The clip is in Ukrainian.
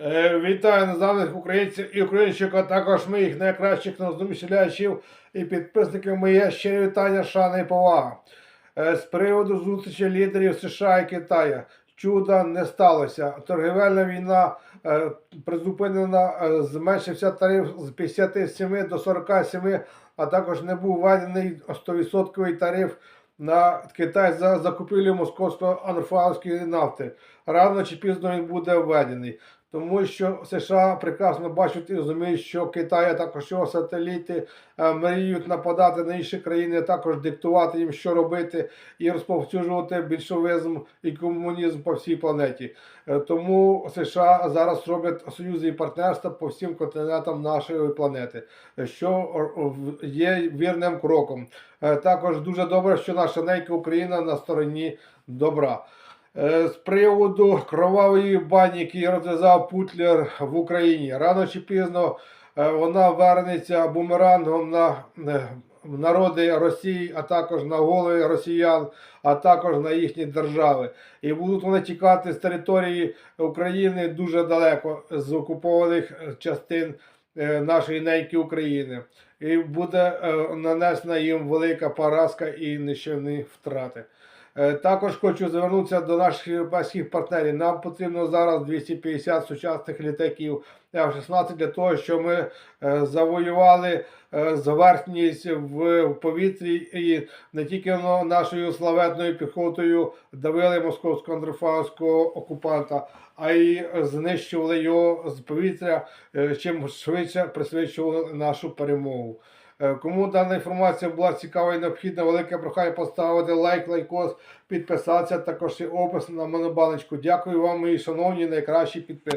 Е, Вітаю незламних українців і українчик, а також моїх найкращих наздомісілячів і підписників моє ще вітання, шана і повага. Е, З приводу зустрічі лідерів США і Китаю. Чуда не сталося. Торгівельна війна е, призупинена, зменшився тариф з 57 до 47, а також не був введений 100% тариф на Китай за закупівлю московської анфалської нафти. Рано чи пізно він буде введений. Тому що США прекрасно бачать і розуміють, що Китай, а також його сателіти е, мріють нападати на інші країни, також диктувати їм, що робити, і розповсюджувати більшовизм і комунізм по всій планеті. Е, Тому США зараз роблять союзи і партнерства по всім континентам нашої планети, що є вірним кроком. Е, Також дуже добре, що наша ненька Україна на стороні добра. Е, З приводу кровавої бані, який розв'язав Путлер в Україні, рано чи пізно е, вона вернеться бумерангом на е, народи Росії, а також на голови росіян, а також на їхні держави. І будуть вони тікати з території України дуже далеко з окупованих частин нашої неньки України. І буде нанесена їм велика поразка і нищівні втрати. Е, Також хочу звернутися до наших європейських партнерів. Нам потрібно зараз 250 сучасних літаків F-16 для того, щоб ми е, завоювали е, зверхність в повітрі і не тільки нашою славетною піхотою давили московського андрофагського окупанта, а й знищували його з повітря, чим швидше присвідчували нашу перемогу. Е, Кому дана інформація була цікава і необхідна, велике прохання поставити лайк, лайкос, підписатися, також і опис на монобаночку. Дякую вам, мої шановні найкращі підписники.